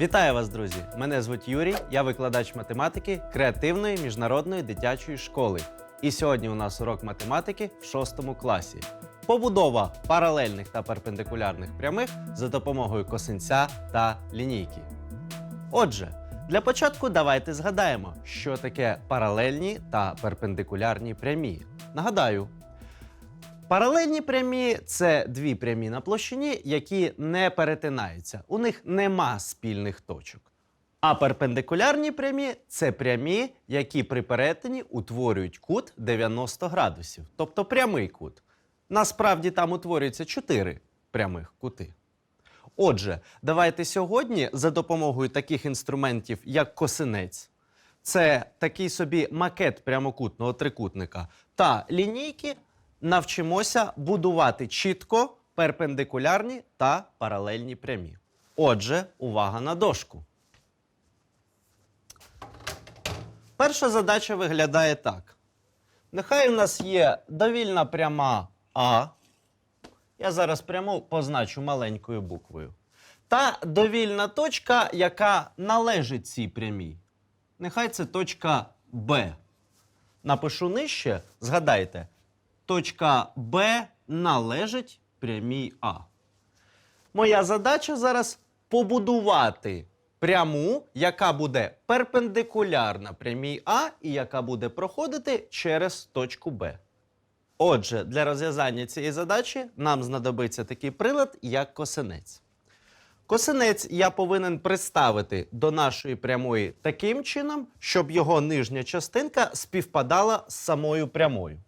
Вітаю вас, друзі! Мене звуть Юрій, я викладач математики креативної міжнародної дитячої школи. І сьогодні у нас урок математики в 6 класі. Побудова паралельних та перпендикулярних прямих за допомогою косинця та лінійки. Отже, для початку давайте згадаємо, що таке паралельні та перпендикулярні прямі. Нагадаю, Паралельні прямі це дві прямі на площині, які не перетинаються. У них нема спільних точок. А перпендикулярні прямі це прямі, які при перетині утворюють кут 90 градусів, тобто прямий кут. Насправді там утворюється чотири прямих кути. Отже, давайте сьогодні за допомогою таких інструментів, як косинець, це такий собі макет прямокутного трикутника та лінійки, навчимося будувати чітко перпендикулярні та паралельні прямі. Отже, увага на дошку. Перша задача виглядає так. Нехай у нас є довільна пряма А. Я зараз пряму позначу маленькою буквою. Та довільна точка, яка належить цій прямій. Нехай це точка Б. Напишу нижче, згадайте, точка Б належить прямій А. Моя задача зараз побудувати пряму, яка буде перпендикулярна прямій А і яка буде проходити через точку Б. Отже, для розв'язання цієї задачі нам знадобиться такий прилад, як косинець. Косинець я повинен приставити до нашої прямої таким чином, щоб його нижня частинка співпадала з самою прямою.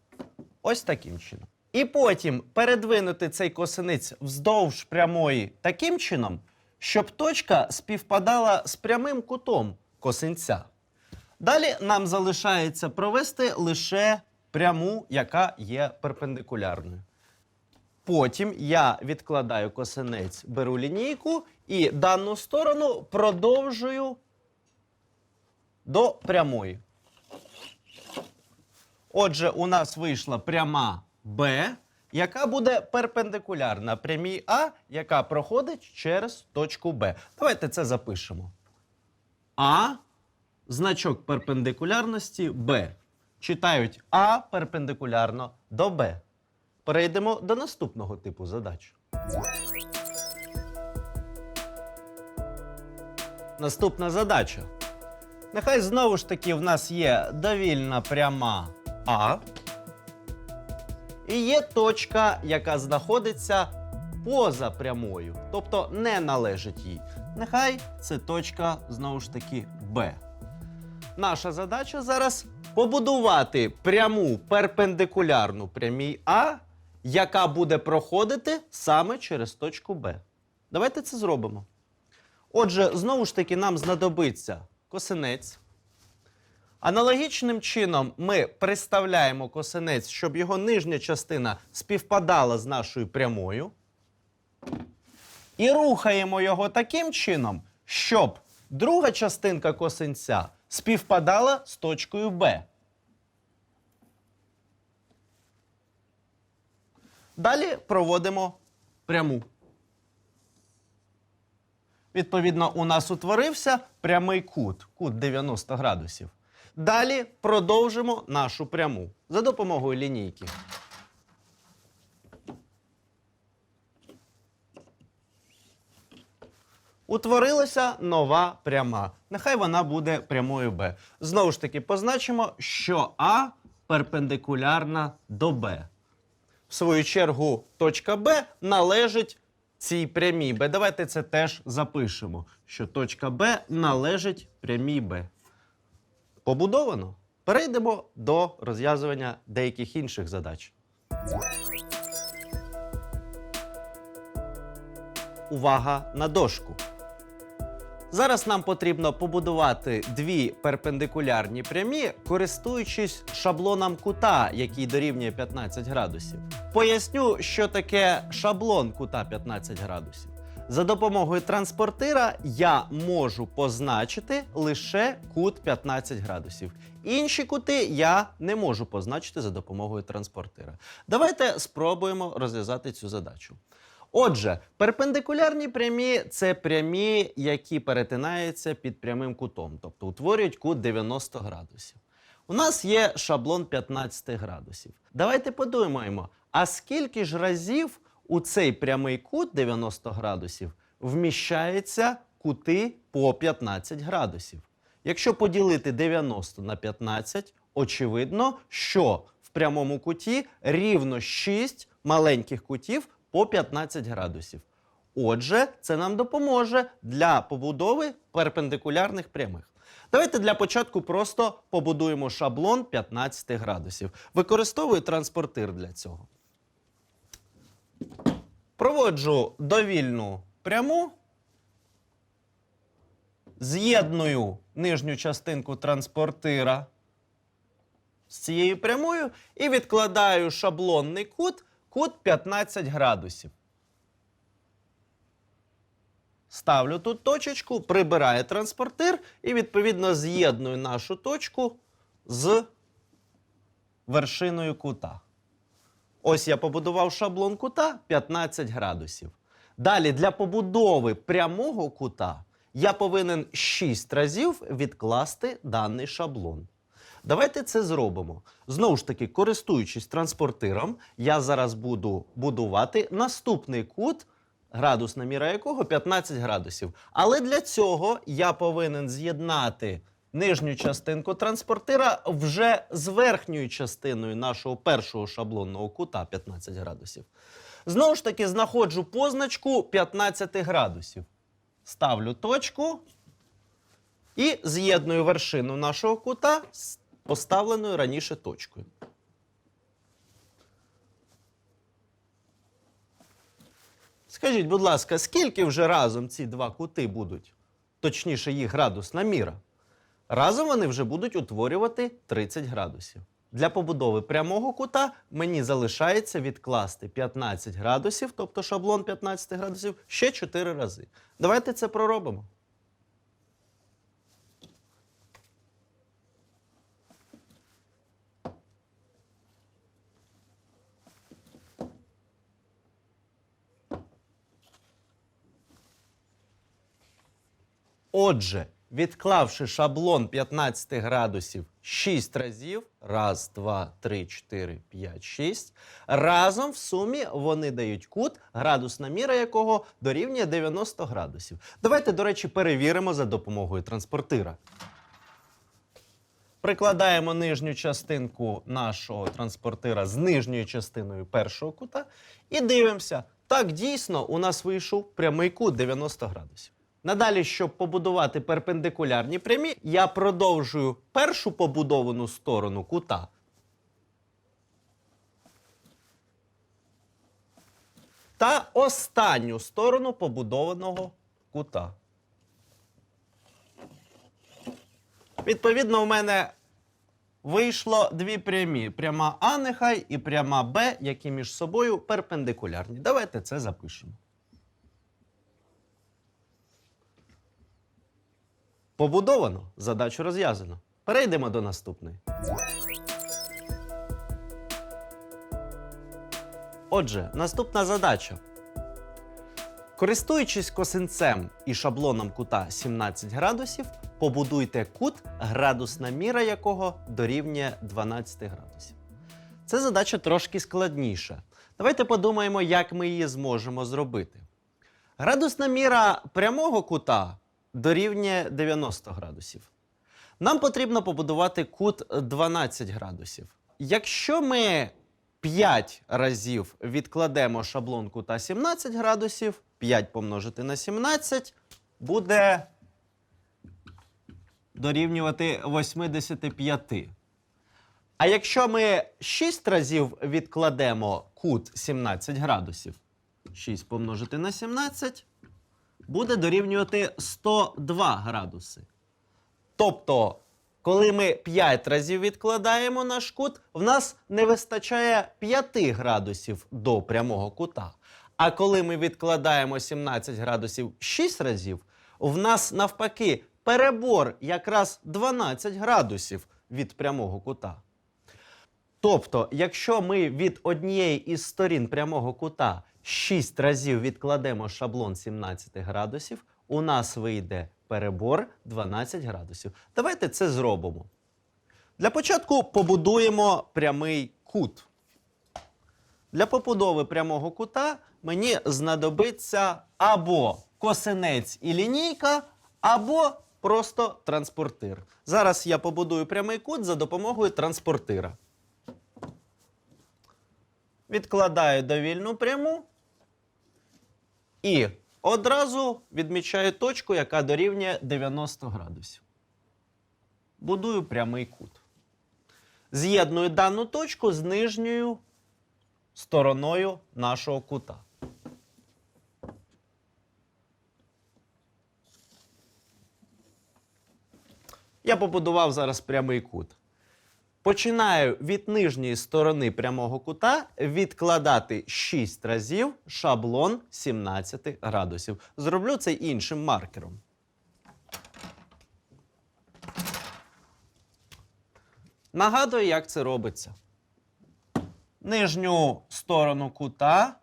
Ось таким чином. І потім передвинути цей косинець вздовж прямої таким чином, щоб точка співпадала з прямим кутом косинця. Далі нам залишається провести лише пряму, яка є перпендикулярною. Потім я відкладаю косинець, беру лінійку і дану сторону продовжую до прямої. Отже, у нас вийшла пряма Б, яка буде перпендикулярна прямій А, яка проходить через точку Б. Давайте це запишемо. А значок перпендикулярності Б. Читають А перпендикулярно до Б. Перейдемо до наступного типу задач. Наступна задача. Нехай знову ж таки в нас є довільна пряма А. І є точка, яка знаходиться поза прямою, тобто не належить їй. Нехай це точка знову ж таки Б. Наша задача зараз побудувати пряму перпендикулярну прямій А, яка буде проходити саме через точку Б. Давайте це зробимо. Отже, знову ж таки, нам знадобиться косинець. Аналогічним чином ми приставляємо косинець, щоб його нижня частина співпадала з нашою прямою. І рухаємо його таким чином, щоб друга частинка косинця співпадала з точкою Б. Далі проводимо пряму. Відповідно, у нас утворився прямий кут, кут 90 градусів. Далі продовжимо нашу пряму за допомогою лінійки. Утворилася нова пряма. Нехай вона буде прямою Б. Знову ж таки, позначимо, що А перпендикулярна до Б. В свою чергу, точка Б належить цій прямій Б. Давайте це теж запишемо, що точка Б належить прямій Б. Побудовано. Перейдемо до розв'язування деяких інших задач. Увага на дошку. Зараз нам потрібно побудувати дві перпендикулярні прямі, користуючись шаблоном кута, який дорівнює 15 градусів. Поясню, що таке шаблон кута 15 градусів. За допомогою транспортира я можу позначити лише кут 15 градусів. Інші кути я не можу позначити за допомогою транспортира. Давайте спробуємо розв'язати цю задачу. Отже, перпендикулярні прямі це прямі, які перетинаються під прямим кутом, тобто утворюють кут 90 градусів. У нас є шаблон 15 градусів. Давайте подумаємо, а скільки ж разів у цей прямий кут 90 градусів вміщається кути по 15 градусів? Якщо поділити 90 на 15, очевидно, що в прямому куті рівно 6 маленьких кутів по 15 градусів. Отже, це нам допоможе для побудови перпендикулярних прямих. Давайте для початку просто побудуємо шаблон 15 градусів. Використовую транспортир для цього. Проводжу довільну пряму. З'єдную нижню частинку транспортира з цією прямою і відкладаю шаблонний кут, кут 15 градусів. Ставлю тут точечку, прибираю транспортир і відповідно з'єдную нашу точку з вершиною кута. Ось я побудував шаблон кута 15 градусів. Далі для побудови прямого кута я повинен 6 разів відкласти даний шаблон. Давайте це зробимо. Знову ж таки, користуючись транспортиром, я зараз буду будувати наступний кут, градусна міра якого 15 градусів. Але для цього я повинен з'єднати нижню частинку транспортира вже з верхньою частиною нашого першого шаблонного кута 15 градусів. Знову ж таки, знаходжу позначку 15 градусів. Ставлю точку і з'єдную вершину нашого кута з поставленою раніше точкою. Скажіть, будь ласка, скільки вже разом ці два кути будуть, точніше, їх градусна міра? Разом вони вже будуть утворювати 30 градусів. Для побудови прямого кута мені залишається відкласти 15 градусів, тобто шаблон 15 градусів, ще 4 рази. Давайте це проробимо. Отже, відклавши шаблон 15 градусів 6 разів, раз, два, три, чотири, п'ять, шість, разом в сумі вони дають кут, градусна міра якого дорівнює 90 градусів. Давайте, до речі, перевіримо за допомогою транспортира. Прикладаємо нижню частинку нашого транспортира з нижньою частиною першого кута і дивимося. Так, дійсно, у нас вийшов прямий кут 90 градусів. Надалі, щоб побудувати перпендикулярні прямі, я продовжую першу побудовану сторону кута. Та останню сторону побудованого кута. Відповідно, у мене вийшло дві прямі: пряма А нехай і пряма Б, які між собою перпендикулярні. Давайте це запишемо. Побудовано, задачу розв'язано. Перейдемо до наступної. Отже, наступна задача. Користуючись косинцем і шаблоном кута 17 градусів, побудуйте кут, градусна міра якого дорівнює 12 градусів. Це задача трошки складніша. Давайте подумаємо, як ми її зможемо зробити. Градусна міра прямого кута дорівнює 90 градусів. Нам потрібно побудувати кут 12 градусів. Якщо ми 5 разів відкладемо шаблон кута 17 градусів, 5 помножити на 17 буде дорівнювати 85. А якщо ми 6 разів відкладемо кут 17 градусів, 6 помножити на 17 буде дорівнювати 102 градуси. Тобто, коли ми 5 разів відкладаємо наш кут, в нас не вистачає 5 градусів до прямого кута. А коли ми відкладаємо 17 градусів 6 разів, в нас навпаки перебор якраз 12 градусів від прямого кута. Тобто, якщо ми від однієї із сторін прямого кута 6 разів відкладемо шаблон 17 градусів, у нас вийде перебор 12 градусів. Давайте це зробимо. Для початку побудуємо прямий кут. Для побудови прямого кута мені знадобиться або косинець і лінійка, або просто транспортир. Зараз я побудую прямий кут за допомогою транспортира. Відкладаю довільну пряму і одразу відмічаю точку, яка дорівнює 90 градусів. Будую прямий кут. З'єдную дану точку з нижньою стороною нашого кута. Я побудував зараз прямий кут. Починаю від нижньої сторони прямого кута відкладати 6 разів шаблон 17 градусів. Зроблю це іншим маркером. Нагадую, як це робиться. Нижню сторону кута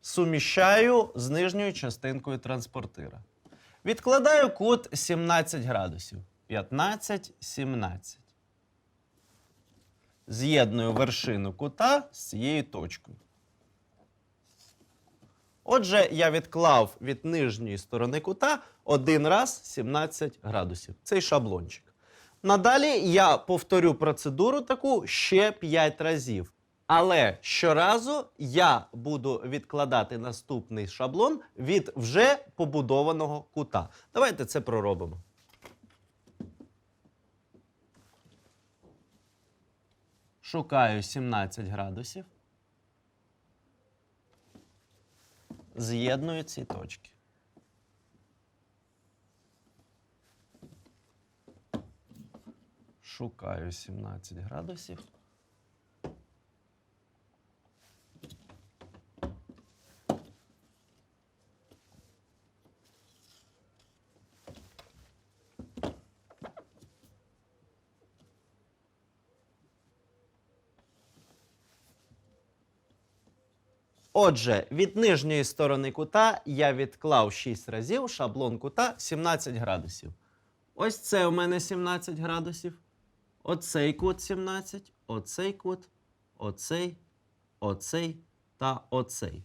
суміщаю з нижньою частинкою транспортира. Відкладаю кут 17 градусів. 15, 17 з'єдную вершину кута з цією точкою. Отже, я відклав від нижньої сторони кута один раз 17 градусів. Цей шаблончик. Надалі я повторю процедуру таку ще 5 разів. Але щоразу я буду відкладати наступний шаблон від вже побудованого кута. Давайте це проробимо. Шукаю 17 градусів. З'єдную ці точки. Шукаю 17 градусів. Отже, від нижньої сторони кута я відклав 6 разів шаблон кута 17 градусів. Ось це у мене 17 градусів. Оцей кут 17, оцей кут, оцей, оцей та оцей.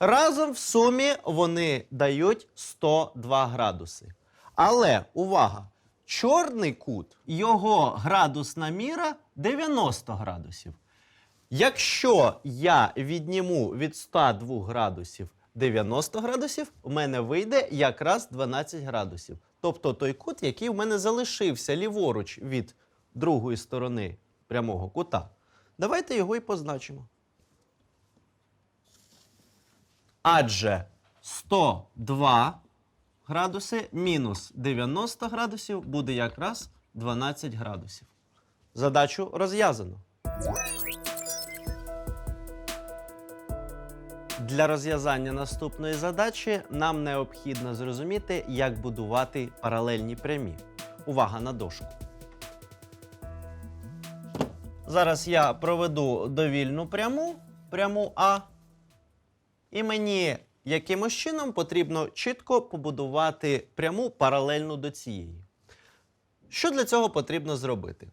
Разом в сумі вони дають 102 градуси. Але увага! Чорний кут, його градусна міра 90 градусів. Якщо я відніму від 102 градусів 90 градусів, у мене вийде якраз 12 градусів. Тобто той кут, який у мене залишився ліворуч від другої сторони прямого кута. Давайте його і позначимо. Адже 102 градуси мінус 90 градусів буде якраз 12 градусів. Задачу розв'язано. Для розв'язання наступної задачі нам необхідно зрозуміти, як будувати паралельні прямі. Увага на дошку. Зараз я проведу довільну пряму, пряму А. І мені якимось чином потрібно чітко побудувати пряму паралельну до цієї. Що для цього потрібно зробити?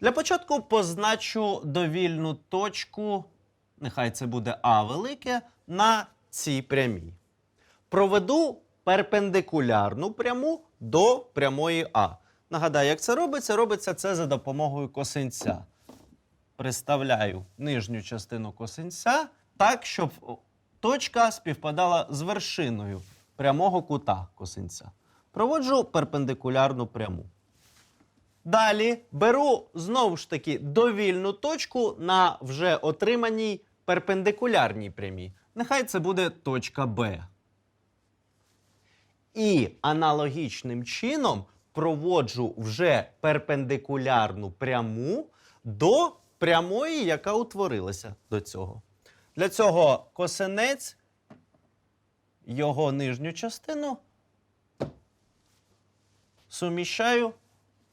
Для початку позначу довільну точку, нехай це буде А велике, на цій прямій. Проведу перпендикулярну пряму до прямої А. Нагадаю, як це робиться? Робиться це за допомогою косинця. Приставляю нижню частину косинця так, щоб точка співпадала з вершиною прямого кута косинця. Проводжу перпендикулярну пряму. Далі беру знову ж таки довільну точку на вже отриманій перпендикулярній прямій. Нехай це буде точка Б. І аналогічним чином проводжу вже перпендикулярну пряму до прямої, яка утворилася до цього. Для цього косинець, його нижню частину суміщаю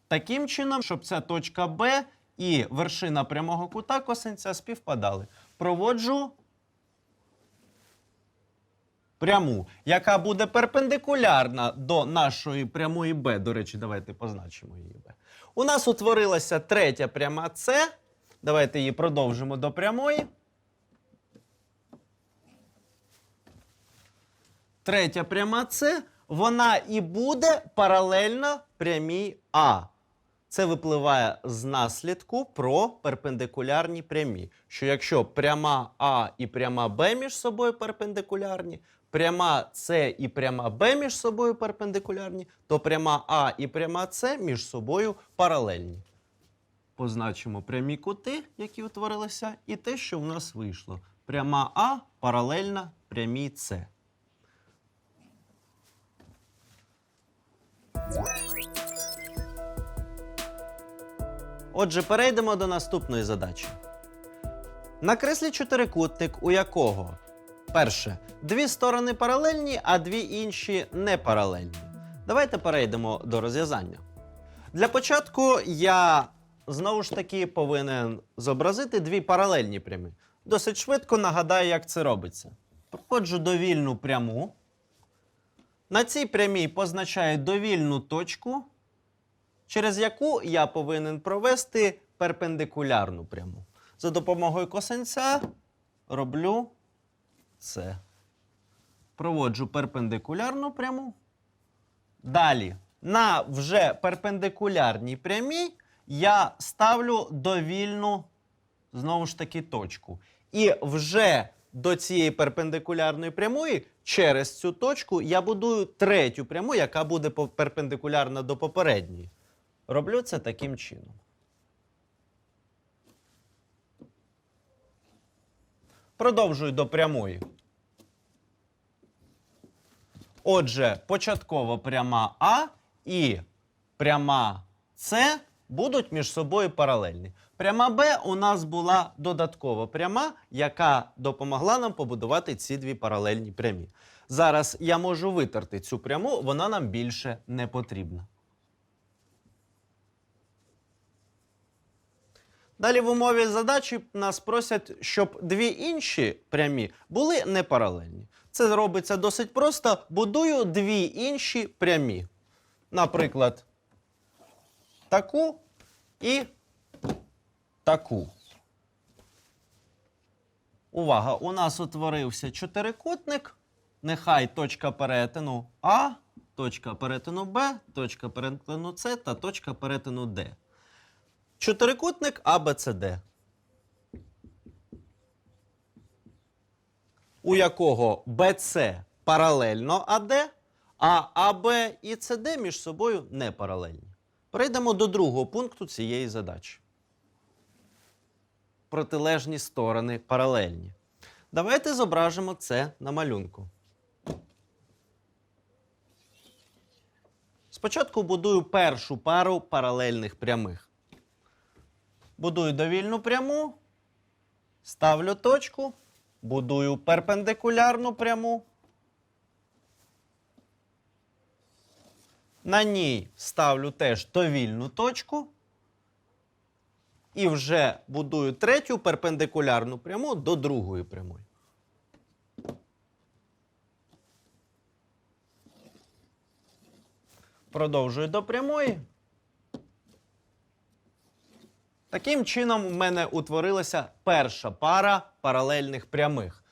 таким чином, щоб ця точка Б і вершина прямого кута косинця співпадали. Проводжу пряму, яка буде перпендикулярна до нашої прямої Б. До речі, давайте позначимо її Б. У нас утворилася третя пряма С. Давайте її продовжимо до прямої. Третя пряма С, вона і буде паралельна прямій А. Це випливає з наслідку про перпендикулярні прямі. Що якщо пряма А і пряма Б між собою перпендикулярні, пряма С і пряма Б між собою перпендикулярні, то пряма А і пряма С між собою паралельні. Позначимо прямі кути, які утворилися, і те, що в нас вийшло. Пряма А паралельна прямій С. Отже, перейдемо до наступної задачі. Накреслі чотирикутник, у якого перше, дві сторони паралельні, а дві інші не паралельні. Давайте перейдемо до розв'язання. Для початку я знову ж таки повинен зобразити дві паралельні прямі. Досить швидко нагадаю, як це робиться. Проходжу довільну пряму. На цій прямій позначаю довільну точку, через яку я повинен провести перпендикулярну пряму. За допомогою косинця роблю це. Проводжу перпендикулярну пряму. Далі, на вже перпендикулярній прямій я ставлю довільну, знову ж таки, точку. І вже до цієї перпендикулярної прямої через цю точку я будую третю пряму, яка буде перпендикулярна до попередньої. Роблю це таким чином. Продовжую до прямої. Отже, початкова пряма А і пряма С будуть між собою паралельні. Пряма Б у нас була додаткова пряма, яка допомогла нам побудувати ці дві паралельні прямі. Зараз я можу витерти цю пряму, вона нам більше не потрібна. Далі в умові задачі нас просять, щоб дві інші прямі були не паралельні. Це робиться досить просто. Будую дві інші прямі. Наприклад, таку і таку. Увага! У нас утворився чотирикутник. Нехай точка перетину А, точка перетину Б, точка перетину С та точка перетину Д. Чотирикутник ABCD, у якого BC паралельно AD, а AB і CD між собою не паралельні. Перейдемо до другого пункту цієї задачі. Протилежні сторони паралельні. Давайте зображимо це на малюнку. Спочатку будую першу пару паралельних прямих. Будую довільну пряму, ставлю точку, будую перпендикулярну пряму. На ній ставлю теж довільну точку. І вже будую третю перпендикулярну пряму до другої прямої. Продовжую до прямої. Таким чином, в мене утворилася перша пара паралельних прямих.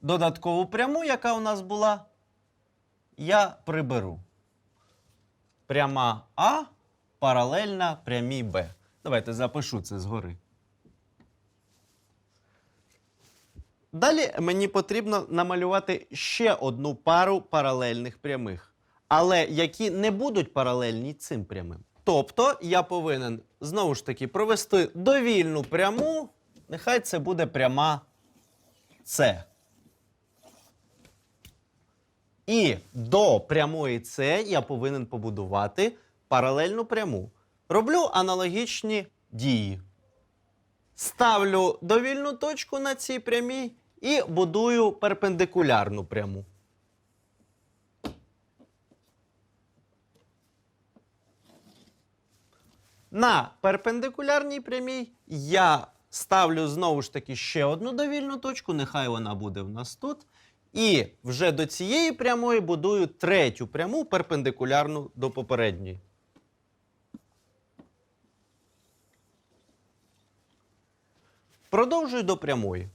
Додаткову пряму, яка у нас була, я приберу. Пряма А паралельна прямій Б. Давайте запишу це згори. Далі мені потрібно намалювати ще одну пару паралельних прямих, але які не будуть паралельні цим прямим. Тобто я повинен знову ж таки провести довільну пряму, нехай це буде пряма С. І до прямої С я повинен побудувати паралельну пряму. Роблю аналогічні дії. Ставлю довільну точку на цій прямій і будую перпендикулярну пряму. На перпендикулярній прямій я ставлю знову ж таки ще одну довільну точку, нехай вона буде в нас тут. І вже до цієї прямої будую третю пряму перпендикулярну до попередньої. Продовжую до прямої.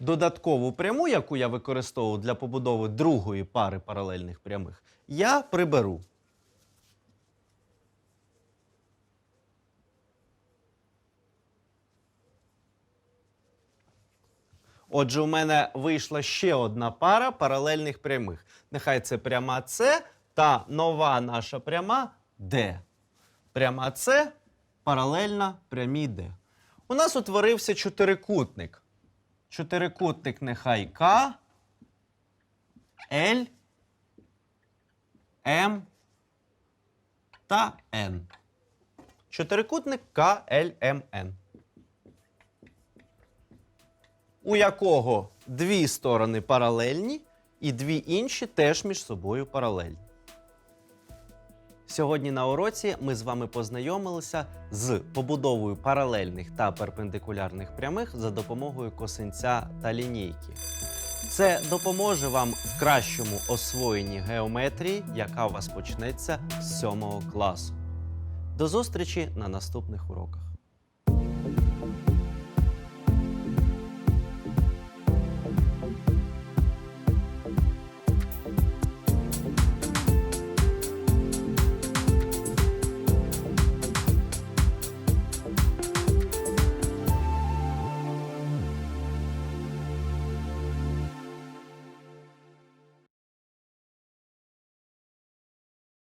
Додаткову пряму, яку я використовую для побудови другої пари паралельних прямих, я приберу. Отже, у мене вийшла ще одна пара паралельних прямих. Нехай це пряма С та нова наша пряма Д. Пряма С паралельна прямій Д. У нас утворився чотирикутник. Чотирикутник нехай К, Л, М та Н. Чотирикутник К, Л, М, Н. У якого дві сторони паралельні і дві інші теж між собою паралельні. Сьогодні на уроці ми з вами познайомилися з побудовою паралельних та перпендикулярних прямих за допомогою косинця та лінійки. Це допоможе вам в кращому освоєнні геометрії, яка у вас почнеться з 7 класу. До зустрічі на наступних уроках.